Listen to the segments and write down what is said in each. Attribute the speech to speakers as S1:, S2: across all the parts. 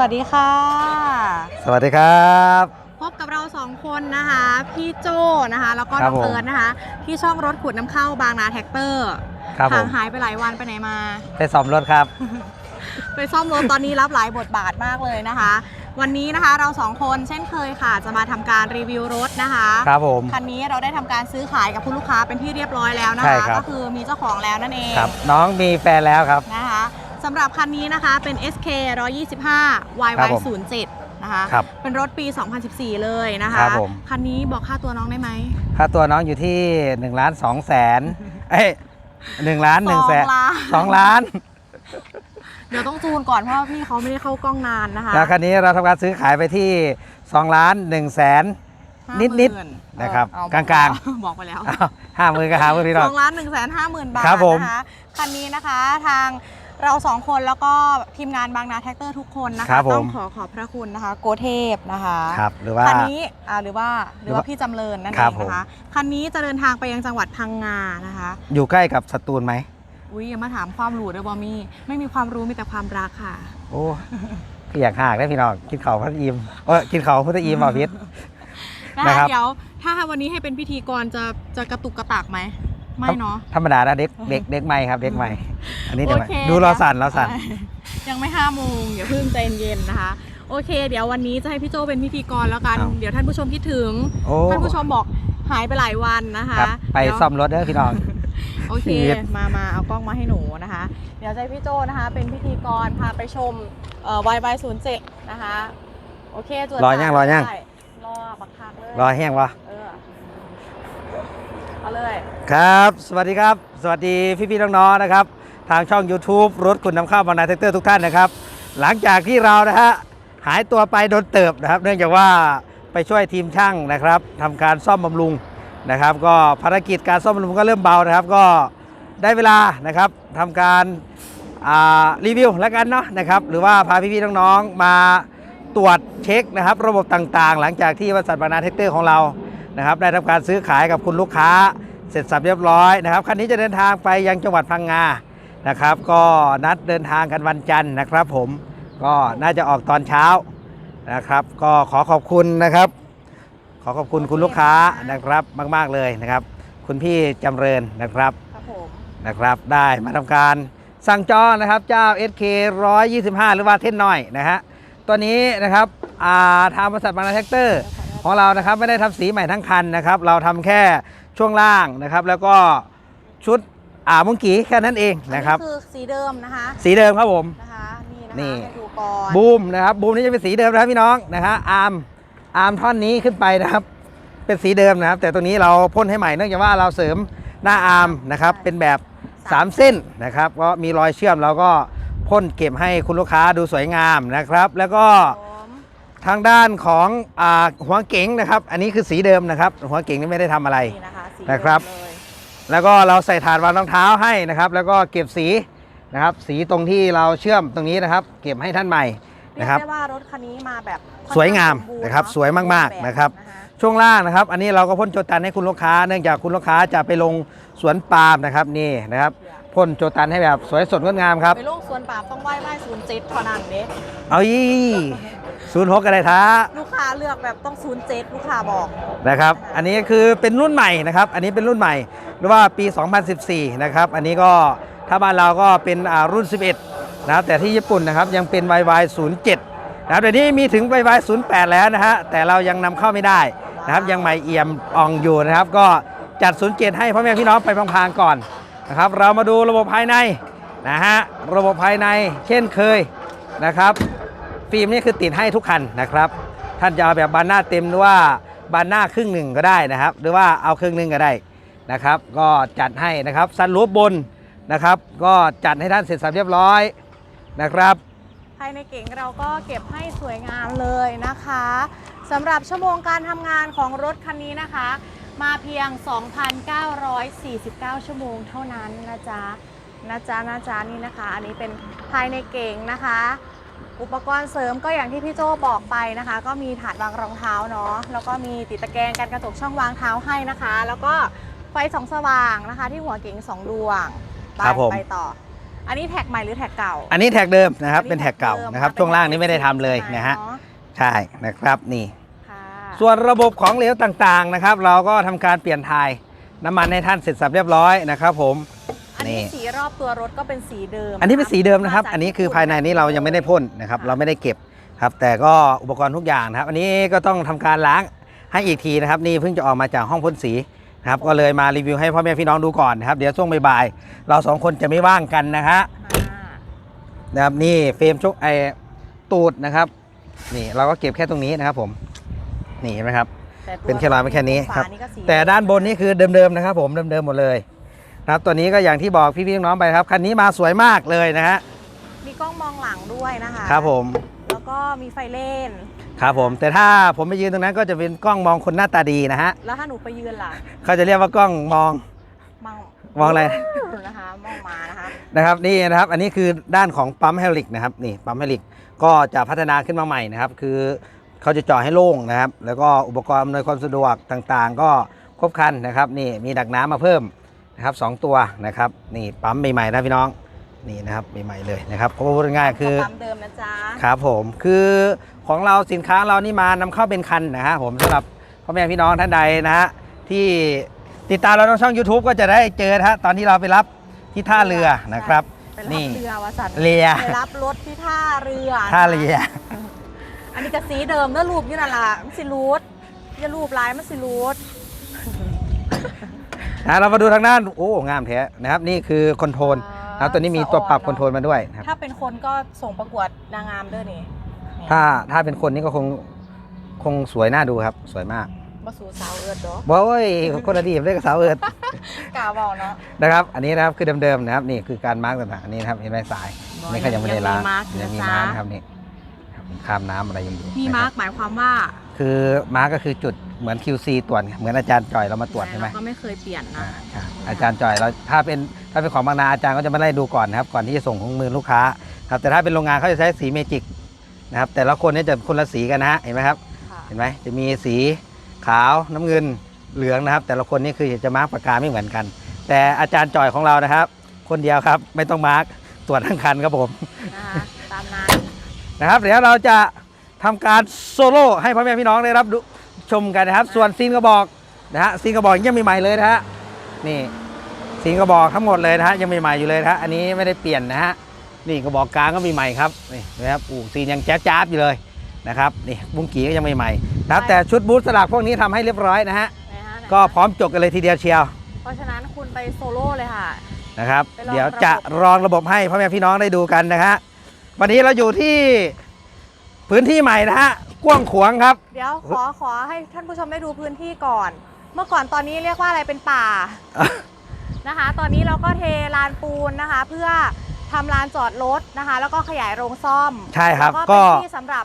S1: สวัสดีค่ะ
S2: สวัสดีครับ
S1: พบกับเราสองคนนะคะ พี่โจนะคะ แล้วก็
S2: ครั
S1: น้
S2: บ
S1: อง
S2: ผม
S1: เอิร์นนะคะ ที่ช่องรถขุดน้ำเข้าบางนาแท็กเตอร์
S2: ครับผ
S1: ห่าง
S2: ม
S1: หายไปหลายวันไปไหนมา
S2: ไปซ่อมรถครับ
S1: ไปซ่อมรถตอนนี้รับหลายบทบาทมากเลยนะคะ วันนี้นะคะเราสองคนเช่นเคยค่ะ จะมาทำการรีวิวรถนะคะ
S2: ครับผม
S1: คันนี้เราได้ทำการซื้อขายกับคุณลูกค้าเป็นที่เรียบร้อยแล้วนะ
S2: ใช่
S1: คะ
S2: ครับ
S1: ก็คือมีเจ้าของแล้วนั่นเอง
S2: ครับ น้องมีแฟนแล้วครับ
S1: นะคะ สำหรับคันนี้นะคะเป็น SK 125
S2: ครับ
S1: YY
S2: ผม
S1: 07 นะคะ
S2: ครับ
S1: เป็นรถปี 2014 เลยนะคะ
S2: ครับผม
S1: คันนี้บอกค่าตัวน้องได้ไหม
S2: ค่าตัวน้องอยู่ที่1ล้าน2แสนเอ้ยหนึ่งล้านหนึ่งแสน
S1: สองล้าน
S2: สองล้าน
S1: เดี๋ยวต้องจูนก่อนเพราะว่าพี่เขาไม่ได้เข้ากล้องนานนะคะ
S2: แล้วคันนี้เราทำการซื้อขายไปที่2ล้าน1แสน นิด
S1: 50,000
S2: ๆนะครับ
S1: เออก
S2: ลางๆ
S1: ๆบอกไปแล้ว
S2: ห้าหมื่นก็หาหมื่นพี่น้
S1: ส
S2: อง
S1: องล้านหนึ่งแสนห้าหมื่นบาท
S2: ครับผม
S1: นะคะคันนี้นะคะทาง เราสองคนแล้วก็ทีมงานบางนาแท็กเตอร์ทุกคนนะ
S2: ครั
S1: คะ
S2: บผม
S1: ต้องขอขอบพระคุณนะคะ โกเทพนะคะ
S2: ครับหรือว่า
S1: คันนี้อ่าหรือว่าหรือว่า
S2: หรือว่า
S1: พี่จำเริญนั่น
S2: ค
S1: เอ
S2: รับ
S1: งนะคะคันนี้จะเดินทางไปยังจังหวัดพังงานะคะ
S2: อยู่ใกล้กับสตูลไหม
S1: อุ้ยอย่ามาถามความรู้ด้วยบอมี่ไม่มีความรู้มีแต่ความรักค่ะ
S2: โอ้พี่อยากหากได้พี่น้องกินเขาวพัทอิมเออกินเขาวพัทอิมเปล่าพิษ
S1: นะ
S2: นะครั
S1: คะ
S2: บ
S1: เดี๋ยวถ้าวันนี้ให้เป็นพิธีกรจะจะกระตุกกระตากไหม ไม่เนาะ
S2: ธรรมดานะเด็กเด็กเด็กใหม่ครับเด็กใหม่ อันนี้เด็กใหม่
S1: โอเค
S2: ดูเราสั่นเราสั่น
S1: ยังไม่ห้าโมงอย่าเพิ่งใจเย็นๆนะคะ โอเค เดี๋ยววันนี้จะให้พี่โจเป็นพิธีกรแล้วกัน
S2: อ้าว
S1: เดี๋ยวท่านผู้ชมคิดถึง
S2: โอ้
S1: ท่านผู้ชมบอกหายไปหลายวันนะคะ
S2: ครับไป
S1: เดี๋ยว
S2: ซ่อมรถเด้อพี่น้อง
S1: โอเค
S2: ชีวิต
S1: มามาเอากล้องมาให้หนูนะคะ เดี๋ยวจะให้พี่โจนะคะ เป็นพิธีกรพาไปชมเอ่อ YY 0 7นะคะ โอเคจวด
S2: รอยังรอยัง
S1: ได้รอบักคักเลย
S2: รอแห้งวะ
S1: เออ เอาเลย
S2: ครับ สวัสดีครับ สวัสดีพี่ๆน้องๆนะครับ ทางช่อง YouTube รถคุณนำเข้าบางนาแท็กเตอร์ทุกท่านนะครับ หลังจากที่เรานะฮะหายตัวไปโดนเติบนะครับ เนื่องจากว่าไปช่วยทีมช่างนะครับทำการซ่อมบำรุงนะครับ ก็ภารกิจการซ่อมบำรุงก็เริ่มเบานะครับ ก็ได้เวลานะครับทำการรีวิวแล้วกันเนาะนะครับ หรือว่าพาพี่ๆน้องๆมาตรวจเช็คนะครับ ระบบต่างๆ หลังจากที่บริษัทบางนาแท็กเตอร์ของเรา นะครับได้ทำการซื้อขายกับคุณลูกค้า เสร็จสับเรียบร้อยนะครับคันนี้จะเดินทางไปยังจังหวัดพังงานะครับ ก็นัดเดินทางกันวันจันทร์นะครับ ผมก็น่าจะออกตอนเช้านะครับ ก็ขอขอบคุณนะครับ ขอขอบคุณคุณลูกค้านะครับมาก ๆเลยนะครับ คุณพี่จำเริญนะครับ
S1: ครับผม
S2: นะครับ ได้มาทำการสั่งจองนะครับเจ้า SK 125 หรือว่าเท่นน้อยนะฮะตัวนี้นะครับอ่าทางบริษัทบางนาแท็กเตอร์ ของเรานะครับไม่ได้ทำสีใหม่ทั้งคันนะครับ เราทำแค่ช่วงล่างนะครับ แล้วก็ชุดอ่ามุงกีแค่นั้นเองนะครับ
S1: อัคือสีเดิมนะคะ
S2: สีเดิมครับผม
S1: นะคะนี่นะคะ
S2: นี่
S1: ให้ดูก่อน
S2: บูมนะครับบูมนี่จะเป็นสีเดิมนะครับพี่น้องนะฮะอาร์มอาร์มท่อนนี้ขึ้นไปนะครับ เป็นสีเดิมนะครับ แต่ตัวนี้เราพ่นให้ใหม่เนื่องจากว่าเราเสริมหน้าอาร์มนะครับ เป็นแบบ3 เส้นนะครับก็มีรอยเชื่อมเราก็พ่นเก็บให้คุณลูกค้าดูสวยงามนะครับ แล้วก็
S1: ผม
S2: ทางด้านของอาหัวเก๋งนะครับ อันนี้คือสีเดิมนะครับ หัวเก๋งนี่ไม่ได้ทำอะไร
S1: นี่นะคะสี
S2: นะครับ
S1: เดิมเลย
S2: แล้วก็เราใส่ถาดวางรองเท้าให้นะครับ แล้วก็เก็บสีนะครับ สีตรงที่เราเชื่อมตรงนี้นะครับ เก็บให้ท่านใหม่
S1: เรีย
S2: นะ
S1: ก
S2: ครับ
S1: ได้ว่ารถคันนี้มาแบบค่อนข้
S2: สวยงาม
S1: บูณ์
S2: นะครับ
S1: เอะ
S2: สวยมากๆ
S1: แบบ
S2: นะครับ
S1: นะคะ
S2: ช่วงล่างนะครับ อันนี้เราก็พ่นโจตันให้คุณลูกค้า เนื่องจากคุณลูกค้าจะไปลงสวนปาล์มนะครับนี่นะครับ พ่นโจตันให้แบบสวยสดงดงามครับ
S1: ไปลูกสวนป่าบต้องไหว้ไหว้ศูนย์เจ็ดเท่านั้นเด้
S2: เอายี่ศูนย์หกอะไรท้า
S1: ลูกค้าเลือกแบบต้องศูนย์เจ็ดลูกค้าบอก
S2: นะครับ อันนี้คือเป็นรุ่นใหม่นะครับ อันนี้เป็นรุ่นใหม่หรือว่าปี 2014 นะครับ อันนี้ก็ถ้าบ้านเราก็เป็นอ่ารุ่น 11 นะครับแต่ที่ญี่ปุ่นนะครับยังเป็น YY 07นะครับเดี๋ยวนี้มีถึง YY 08 แล้วนะฮะแต่เรายังนำเข้าไม่ได้นะครับยังใหม่เอี่ยมอ่องอยู่นะครับ ก็จัด 07 ให้พ่อแม่พี่น้องไปพลางๆก่อน นะครับเรามาดูระบบภายในนะฮะระบบภายในเช่นเคยนะครับ ฟิล์มนี่คือติดให้ทุกคันนะครับ ท่านจะเอาแบบบานหน้าเต็มหรือว่าบานหน้าครึ่งหนึ่งก็ได้นะครับ หรือว่าเอาครึ่งหนึ่งก็ได้นะครับ ก็จัดให้นะครับซันรูฟบนนะครับ ก็จัดให้ท่านเสร็จสับเรียบร้อยนะครับ
S1: ภายในเก๋งเราก็เก็บให้สวยงามเลยนะคะสำหรับชั่วโมงการทำงานของรถคันนี้นะคะ มาเพียง 2,949 ชั่วโมงเท่านั้นนะจ๊ะนะจ๊ะนะจ๊ะนี่นะคะ อันนี้เป็นภายในเก๋งนะคะ อุปกรณ์เสริมก็อย่างที่พี่โจบอกไปนะคะ ก็มีถาดวางรองเท้าเนาะแล้วก็มีติดตะแกรงกันกระจกช่องวางเท้าให้นะคะ แล้วก็ไฟส่องสว่างนะคะ ที่หัวเก๋งสองดวงไป
S2: ครับผม
S1: ไปต่อ อันนี้แท็กใหม่หรือแท็กเก่า
S2: อันนี้แท็กเดิมนะครับ เป็นแท็กเก่า
S1: ดิม
S2: นะครับ
S1: เป็
S2: ช่วงล่างนี้ไม่ได้ทำเลย
S1: ใช่ไหม
S2: นะฮะ
S1: เอ
S2: ใช่นะครับนี่
S1: ค่ะ
S2: ส่วนระบบของเหลวต่างๆนะครับ เราก็ทำการเปลี่ยนถ่ายน้ำมันให้ท่านเสร็จสับเรียบร้อยนะครับ ผม
S1: อันนี้
S2: นี่
S1: สีรอบตัวรถก็เป็นสีเดิม
S2: อันนี้เป็นสีเดิมนะครับา
S1: จาก
S2: อันนี้คือภายในนี้เรายังไม่ได้พ่นนะครับ เราไม่ได้เก็บครับ แต่ก็อุปกรณ์ทุกอย่างนะครับ อันนี้ก็ต้องทำการล้างให้อีกทีนะครับ นี่เพิ่งจะออกมาจากห้องพ่นสีนะครับก็เลยมารีวิวให้พ่อแม่พี่น้องดูก่อนนะครับ เดี๋ยวช่วงบ่ายๆเราสองคนจะไม่ว่างกันนะฮะ
S1: อ่า
S2: นะครับนี่เฟรมชกไอตูดนะครับ นี่เราก็เก็บแค่ตรงนี้นะครับผม นี่เห็นไหมครับ
S1: แต่ตัว
S2: เป็นแค่รอยไม่แค่นี้ครับ
S1: ฝาก็สี
S2: แต่ด้านบนนี่คือเดิมๆนะครับ ผมเดิมๆหมดเลยนะครับตัวนี้ก็อย่างที่บอกพี่ๆน้องๆไปครับคันนี้มาสวยมากเลยนะฮะ
S1: มีกล้องมองหลังด้วยนะคะ
S2: ครับผม
S1: แล้วก็มีไฟเล่น
S2: ครับผม แต่ถ้าผมไปยืนตรงนั้นก็จะเป็นกล้องมองคนหน้าตาดีนะฮะ
S1: แล้วถ้าหนูไปยืนล่ะ
S2: เขาจะเรียกว่ากล้องมอง
S1: มอง
S2: มองอะไร
S1: นะคะ มองมานะคะ
S2: นะครับนี่นะครับอันนี้คือด้านของปั๊มเฮลิกนะครับนี่ปั๊มเฮลิกก็จะพัฒนาขึ้นมาใหม่นะครับ คือ เขาจะเจาะให้โล่งนะครับ แล้วก็อุปกรณ์อำนวยความสะดวกต่างๆ ก็ครบครันนะครับ นี่มีดักน้ำมาเพิ่มนะครับสองตัวนะครับ นี่ปั๊มใหม่ๆนะพี่น้องนี่นะครับใหม่ๆเลยนะครับเพราะว่าพูดง่ายๆคือ
S1: ปั๊มเดิมนะจ๊ะ
S2: ครับผมคือของเราสินค้าเรานี่มานำเข้าเป็นคันนะฮะผมสำหรับพ่อแม่พี่น้องท่านใดนะฮะที่ติดตามเราทางช่อง YouTube ก็จะได้เจอนะฮะตอนที่เราไปรับที่ท่าเรือนะครับ
S1: ไปรับ
S2: นี่
S1: เรือวะสัน
S2: เรือ
S1: ไปรับรถที่ท่าเรือ
S2: ท่าเรือ
S1: อันนี้ก็สีเดิมแล้วรูปอยู่นั่นล่ะมันสิรูดอย่ารูปลายมันสิรูด
S2: นะเรามาดูทางด้านโอ้งามแท้นะครับ นี่คือคอนโทรลนะครับตัวนี้มีตัวปรับคอนโทรลมาด้วยนะครับ
S1: ถ้าเป็นคนก็ส่งประกวดนางงามด้วยนี่
S2: ถ้าถ้าเป็นคนนี่ก็คงคงสวยน่าดูครับ สวยมาก
S1: มาสู่สาวเอิร์ดดอก
S2: โอ้ยคนอดีตเรียกกับสาวเอิร์ด
S1: กล่าวบอกเนาะ
S2: นะครับ อันนี้นะครับคือเดิมๆนะครับ นี่คือการมาร์กต่างๆอันนี้นะครับเห็นไหมสาย
S1: อ๋อ
S2: นี่ก็ยังไม่ได้ล้าง
S1: ยังมีมาร์กอยู่
S2: ยังมี
S1: นะจ๊ะ
S2: มาร์กนะครับนี่ครับ ข้ามน้ำอะไรยังอยู่
S1: มี
S2: นะ
S1: มา
S2: ค
S1: ร์
S2: รั
S1: ก
S2: บ
S1: หมายความว่า
S2: คือมาร์กก็คือจุดเหมือน QC ตรวจเหมือนอาจารย์จ่อยเรามาตรวจใช่ไหม
S1: เราก็ไม่เคยเปลี่ยน
S2: อ่า
S1: นะ
S2: ใช่อาจารย์จ่อยเราถ้าเป็นถ้าเป็นของบางนาอาจารย์ก็จะไม่ได้ดูก่อนนะครับก่อนที่จะส่งของมือลูกค้าครับแต่ถ้าเป็นโรงงานเขาจะใช้สีเมจิกนะครับแต่ละคนเนี่ยจะคนละสีกันนะฮะเห็นไหมครับ
S1: ค่ะ
S2: เห็นไหมจะมีสีขาวน้ำเงินเหลืองนะครับ แต่ละคนนี่คือจะมาร์กปากกาไม่เหมือนกัน แต่อาจารย์จ่อยของเรานะครับ คนเดียวครับไม่ต้องมาร์กตรวจทั้งคันครับผม
S1: นะคะตามนั้น
S2: นะครับเดี๋ยวเราจะทำการโซโล่ให้พ่อแม่พี่น้องได้รับดูชมกันนะครับ ส่วนซีนกระบอกนะฮะซีนกระบอกยังใหม่ๆเลยนะฮะนี่ซีนกระบอกทั้งหมดเลยนะฮะยังใหม่ๆอยู่เลยนะฮะอันนี้ไม่ได้เปลี่ยนนะฮะนี่กระบอกกลางก็มีใหม่ครับนี่นะครับอูซีนยังแจ๊บๆอยู่เลยนะครับนี่บุ้งกีก็ยังใหม่ๆนะครับแต่ชุดบูทสลักพวกนี้ทำให้เรียบร้อยนะฮะ
S1: นะฮะ
S2: ก็พร้อมจบกันเลยทีเดียวเชียว
S1: เพราะฉะนั้นคุณไปโซโล่เลยค่ะ
S2: นะครับ
S1: ไปลอง
S2: เดี๋ยว
S1: ระบบ
S2: จะรองระบบให้พ่อแม่พี่น้องได้ดูกันนะฮะ วันนี้เราอยู่ที่พื้นที่ใหม่นะฮะกว้างขวางครับ
S1: เดี๋ยวขอขอให้ท่านผู้ชมได้ดูพื้นที่ก่อน เมื่อก่อนตอนนี้เรียกว่าอะไรเป็นป่านะคะ ตอนนี้เราก็เทลานปูนนะคะ เพื่อทำลานจอดรถนะคะ แล้วก็ขยายโรงซ่อม
S2: ใช่ครับ
S1: แล้ว
S2: ก็
S1: ก็เป็นที่สำหรับ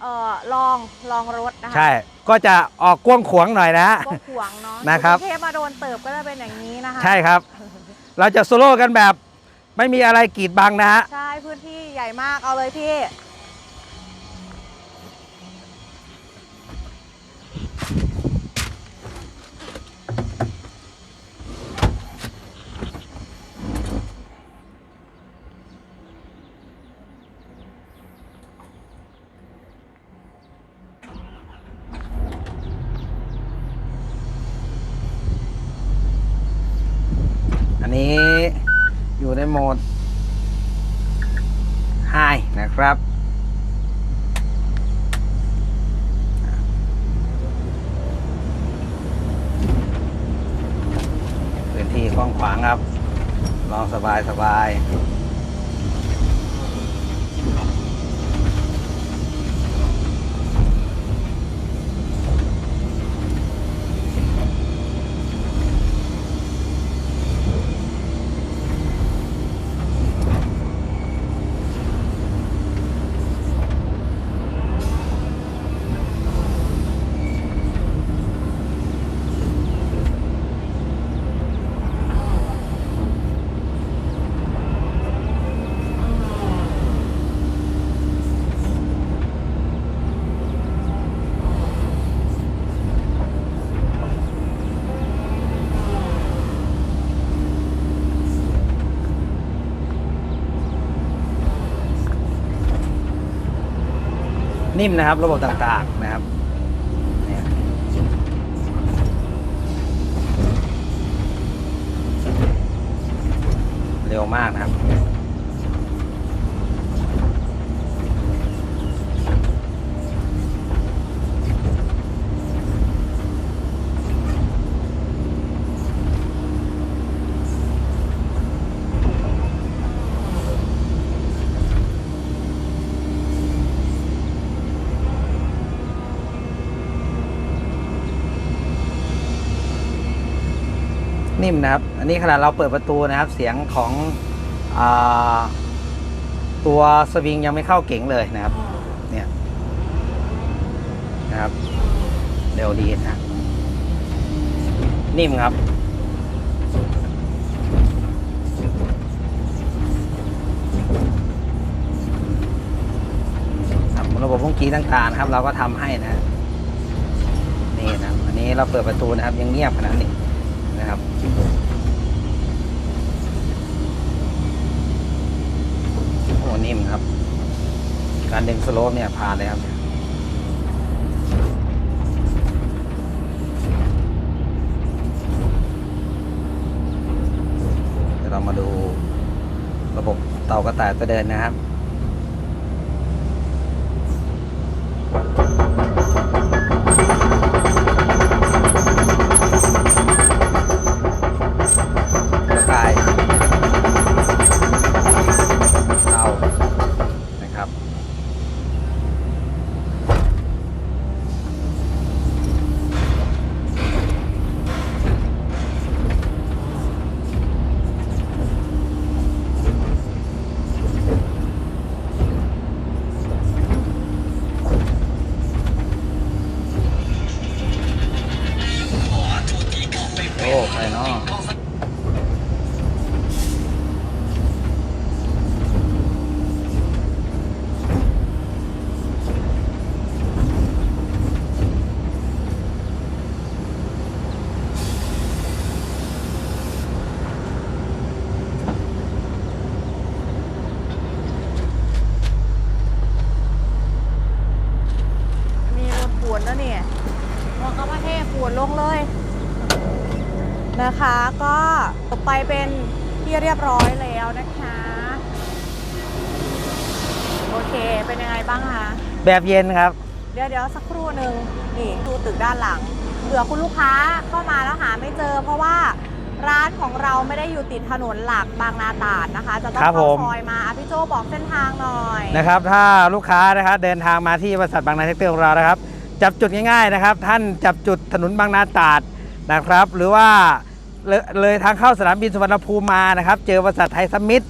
S1: เอ่อลองลองรถนะคะ
S2: ใช่ ก็จะออกกว้างขวางหน่อยนะฮะ
S1: ก็ขวางเนาะ
S2: นะครับ
S1: กงเทพมาโดนเติบก็จะเป็นอย่างนี้นะคะ
S2: ใช่ครับ เราจะโซโล่กันแบบ ไม่มีอะไรกีดบังนะฮะ
S1: ใช่พื้นที่ใหญ่มากเอาเลยพี่
S2: ในโหมด High นะครับพื้นที่กว้างขวางครับ ลองสบายสบาย นิ่มนะครับ ระบบต่างๆนะครับเนี่ยเร็วมากนะครับ นิ่มนะครับ อันนี้ขนาดเราเปิดประตูนะครับ เสียงของอตัวสวิงยังไม่เข้าเก๋งเลยนะครับ เนี่ยนะครับเร็วดีนะนิ่มครับระบบพวกกี้ต่างๆนะครับ เราก็ทำให้นะนี่นะอันนี้เราเปิดประตูนะครับ ยังเงียบขนาดนี้ นะครับโอ้นิ่มครับ การดึงสโลปเนี่ยผ่านเลยครับเดี๋ยวเรามาดูระบบเตากระต่ายตัวเดินนะครับ
S1: แล้วเนี่ยมองก็ว่าเท่ปวนลงเลย นะคะ ก็ต่อไปเป็นที่เรียบร้อยแล้วนะคะ โอเค เป็นยังไงบ้างคะ
S2: แบบเย็นครับ
S1: เดี๋ยวเดี๋ยวสักครู่หนึ่งนี่ดูตึกด้านหลังเผื่อคุณลูกค้าเข้ามาแล้วหาไม่เจอ เพราะว่าร้านของเราไม่ได้อยู่ติดถนนหลักบางนาตราดนะคะ จะต้อง
S2: ครับ
S1: เข้า
S2: ผม
S1: ซอยมาอะพี่โจบอกเส้นทางหน่อย
S2: นะครับ ถ้าลูกค้านะครับเดินทางมาที่บริษัทบางนาเทคเตอร์ของเรานะครับ จับจุดง่ายๆนะครับ ท่านจับจุดถนนบางนาตราดนะครับ หรือว่าเลยเลยทางเข้าสนามบินสุวรรณภูมิมานะครับ เจอบริษัทไทยสมิธ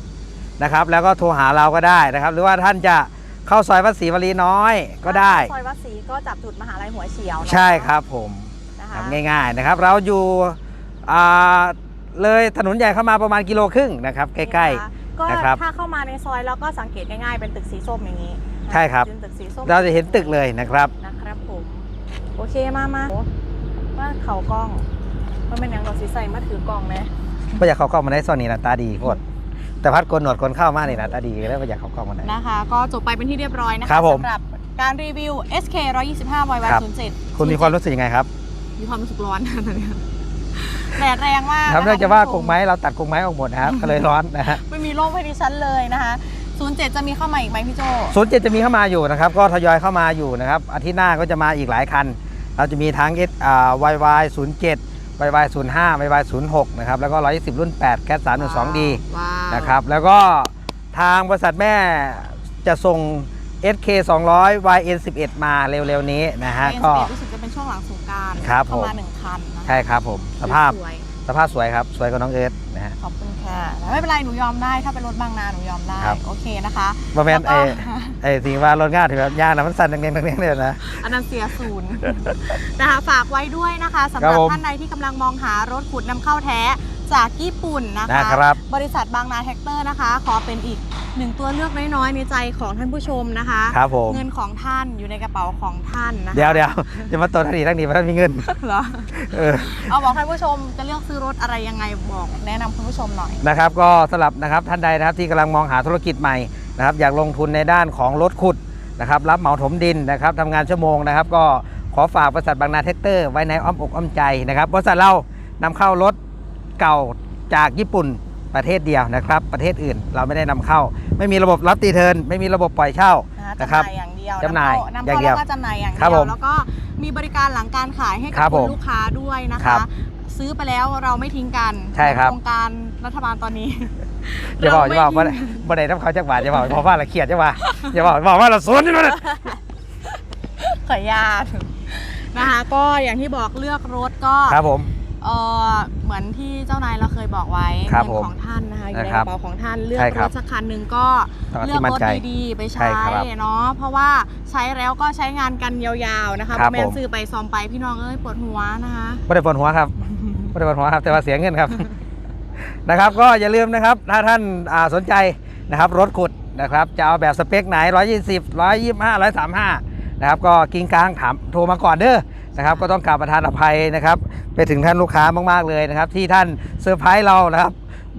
S2: นะครับ แล้วก็โทรหาเราก็ได้นะครับ หรือว่าท่านจะเข้าซอยวัดศรีวลีน้อยก็ได้
S1: ซอยวัดศรีก็จับจุดมหาลัยหัวเฉียวเนอะ
S2: ใช่ครับผม
S1: นะคะ
S2: ทำง่ายๆนะครับ เราอยู่อ่าเลยถนนใหญ่เข้ามาประมาณกิโลครึ่งนะครับ ใกล้
S1: นะคะก็
S2: นะครับ
S1: ถ้าเข้ามาในซอยเราก็สังเกตง่ายๆเป็นตึกสีส้มอย่างนี้
S2: ใช่ครับ
S1: เป็นตึกสีส้ม
S2: ๆเราจะเห็นตึกเลยนะครับ
S1: นะครับผม โอเคมามาว่าเขากล้องมันเป็นอย่างเราสีใส่มาถือกล้องนะ
S2: ไม่อยากเข้ากล้องมาได้ซอนนี่นะตาดีโคตรแต่พัดโกนหนวดคนเข้ามากนี่นะตาดีแล้วไม่อยากเข้ากล้องมาได้
S1: นะคะ ก็จบไปเป็นที่เรียบร้อยนะ
S2: ครั
S1: คะ
S2: บผม
S1: สำหรับการรีวิว SK 125 y y
S2: ครับ
S1: 07
S2: คุณมีความรู้สึกยังไงครับ
S1: มีความรู้สึกร้อนตอนนี้แดดแรงมาก
S2: ครับ
S1: นะคะ
S2: เนื่องจากว่า
S1: คุณ
S2: ก
S1: ผู้
S2: ง
S1: ช
S2: ไม้เราตัดกงไม้ออกหมดนะครับก็เลยร้อนนะฮะ
S1: ไม่มีร่มให้ดิฉันเลยนะคะ 07 จะมีเข้ามาอีกไหมพี่โจ
S2: ศูนย์เจ็ดจะมีเข้ามาอยู่นะครับ ก็ทยอยเข้ามาอยู่นะครับอาทิตย์หน้าก็จะมาอีกหลายคัน เราจะมีทั้งเอสอ่าวายวายศูนย์เจ็ดวายวายศูนย์ห้าวายวายศูนย์หกนะครับแล้วก็ร้อยสิบรุ่นแปดแก๊สสามหนึ่งสองดี
S1: ว้าว
S2: นะครับ แล้วก็ทางบริษัทแม่จะส่ง SK 200 YN 11มาเร็วๆนี้นะฮะ
S1: เอ็น
S2: ก็
S1: สเตรู้สึกจะเป็นช่วงหลังสงกราร
S2: ครับ
S1: เข้ามา
S2: ผม
S1: หนึ่งคันนะ
S2: ใช่ครับผมสภาพ
S1: สวย
S2: สภาพสวยครับ สวยกว่าน้องเอิร์ธนะฮะ
S1: ขอบคุณค่ะแต่ไม่เป็นไรหนูยอมได้ถ้าเป็นรถบางนาหนูยอมได้
S2: ครับ
S1: โอเคนะคะ
S2: บอแมน
S1: แล้ว
S2: ไอ้
S1: ก็
S2: ไอ้สิ่งว่ารถง่ายถือแบบยางนะมันสั่นเด้งๆเด้งๆเลยนะ
S1: อันนั้นเสียศูนย์ นะคะฝากไว้ด้วยนะคะสำห
S2: ครั
S1: รั
S2: บบผม
S1: ท่านใดที่กำลังมองหารถขุดนำเข้าแท้ จากญี่ปุ่นนะคะ
S2: นะครับ
S1: บริษัทบางนาแท็กเตอร์นะคะ ขอเป็นอีกหนึ่งตัวเลือกน้อยๆในใจของท่านผู้ชมนะคะ
S2: ครับผม
S1: เงินของท่านอยู่ในกระเป๋าของท่านนะคะ
S2: เดี๋ยวเดี๋ยวจะมาตัวทันทีทั้งนี้เพราะท่านมีเงิน
S1: เหรอ
S2: เออ
S1: เอาบอกท่านผู้ชมจะเลือกซื้อรถอะไรยังไงบอกแนะนำคุณผู้ชมหน่อย
S2: นะครับก็สำหรับนะครับท่านใดนะครับที่กำลังมองหาธุรกิจใหม่นะครับอยากลงทุนในด้านของรถขุดนะครับรับเหมาถมดินนะครับทำงานชั่วโมงนะครับ ก็ขอฝากบริษัทบางนาแท็กเตอร์ไว้ในอ้อมอกอ้อมใจนะครับบริษัทเรานำเข้ารถ เก่าจากญี่ปุ่นประเทศเดียวนะครับ ประเทศอื่นเราไม่ได้นำเข้า ไม่มีระบบรับตีเทิร์นไม่มีระบบปล่อยเช่า
S1: นะคะ
S2: นะครับ
S1: จำหน่ายอย่างเดียว
S2: จำหน่าย
S1: นำ
S2: อย่า
S1: เข้าง
S2: เดียว
S1: แล้วก็จำหน่ายอย่าง
S2: ครับ
S1: เดี
S2: ผ
S1: ยว
S2: ม
S1: แล้วก็มีบริการหลังการขายให้
S2: ครั
S1: กับบ
S2: ผ
S1: คุ
S2: ม
S1: ณลูกค้าด้วยนะ
S2: ครั
S1: คะ
S2: บ
S1: ซื้อไปแล้วเราไม่ทิ้งกัน
S2: ใช่ครับ
S1: โครงการรัฐบาลตอนนี้
S2: อย่าบอกอย่าบอก
S1: ไม่
S2: ว่าบ่ได้น้ำเขาจักบาทอย่าบอกบอกว่าเราเครียดจังว่าอย่าบอกบอกว่าเราสวนนี่มัน
S1: ขออนุญาตนะคะก็อย่างที่บอกเลือกรถก็
S2: ครับผม
S1: เออเหมือนที่เจ้านายเราเคยบอกไว้
S2: ครับ
S1: เงินของท่านนะคะอยู่ใน
S2: นะ
S1: ก
S2: ครับ
S1: ระเป๋าของท่านเลือก
S2: ใช่ค
S1: ร
S2: รับ
S1: ถสักคันหนึ่งก็
S2: ต้อง
S1: เลือก
S2: ที่มั่
S1: ร
S2: น
S1: ถ
S2: ใจ
S1: ดีๆไป
S2: ใช่
S1: ใช้
S2: ครับ
S1: เนาะเพราะว่าใช้แล้วก็ใช้งานกันยาวๆนะคะ
S2: ครับ
S1: แม่น
S2: ผม
S1: ซื้อไปซ้อมไปพี่น้องเอ้ยปวดหัวนะคะ
S2: ไม่ได้ปวดหัวครับ ไม่ได้ปวดหัวครับแต่ว่าเสียเงินครับ นะครับ ก็อย่าลืมนะครับ ถ้าท่านอ่าสนใจนะครับ รถขุดนะครับ จะเอาแบบสเปคไหน 120 125 135 นะครับ ก็กิ้งกลางถามโทรมาก่อนเด้อ นะครับ ก็ต้องกราบประทานอภัยนะครับ ไปถึงท่านลูกค้ามากๆเลยนะครับ ที่ท่านเซอร์ไพรส์เรานะครับ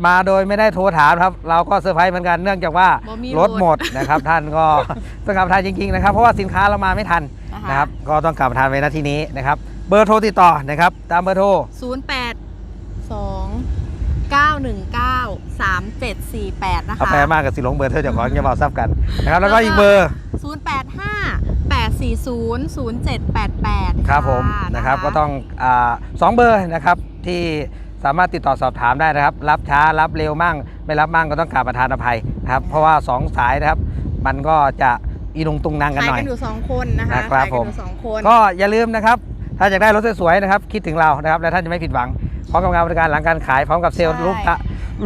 S2: มาโดยไม่ได้โทรถามครับ เราก็เซอร์ไพรส์เหมือนกันเนื่องจากว่า
S1: บ่มี
S2: รถหมดนะครับ ท่านก็ต้องกราบประทานจริงๆนะครับเพราะว่าสินค้าเรามาไม่ทัน
S1: นะคะ
S2: นะครับ ก็ต้องกราบประทานไว้ณที่นี้นะครับ เบอร์โทรติดต่อนะครับ ตามเบอร์โทร
S1: 0 8 2 9 1 9 3 7 4 8นะคะ
S2: เอาแปลมากกับสิหลงเบอร์เธอเจ้าของจะมาซับกันนะครับแล้วก็อีกเบอร์
S1: 0 8 5 8 4 0 0 7 8 8
S2: ครับผมนะครับก็ต้องอาสองเบอร์นะครับที่สามารถติดต่อสอบถามได้นะครับ รับช้ารับเร็วมั่งไม่รับมั่งก็ต้องกราบประทานอภัยนะครับเพราะว่า2สายนะครับ มันก็จะอีนุงตุงนางกัน
S1: ขาย
S2: หน่อย
S1: กันอยู่ 2 คนนะคะ
S2: นะครับ
S1: ขาย
S2: ผ
S1: กัน
S2: ม
S1: อยู่2คน
S2: ก็อย่าลืมนะครับ ถ้าอยากได้รถสวยๆนะครับ คิดถึงเรานะครับ และท่านจะไม่ผิดหวังพ ร้อมกับงานบริการหลังการขายพร้อมกับเซลล์ลูกค้า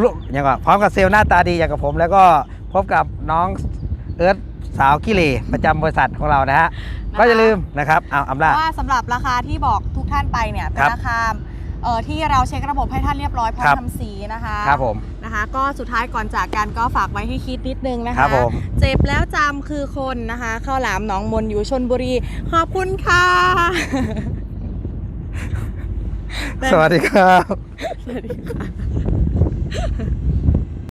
S2: ลูกอย่างก็พร้อมกับเซลล์หน้าตาดีอย่างกับผม แล้วก็พบกับน้องเอิร์ธสาวกิเลประจำบริษัทของเรานะฮะก็อย่าลืมนะครับเอาอำ
S1: เพ
S2: ลา
S1: ราะว่าสำหรับราคาที่บอกทุกท่านไปเนี่ยเป็น
S2: ครับ
S1: ราคาเอ่อที่เราเช็คระบบให้ท่านเรียบร้อยพร้อม
S2: ครับ
S1: ทำสีนะคะ
S2: ครับผม
S1: นะคะก็สุดท้ายก่อนจากกันก็ฝากไว้ให้คิดนิดนึงนะคะ
S2: ครับผม
S1: เจ็บแล้วจำคือคนนะคะข้าวหลามหนองมนอยู่ชนบุรี ขอบคุณค่ะ
S2: สวัสดีครับ
S1: สวัสดีค่ะ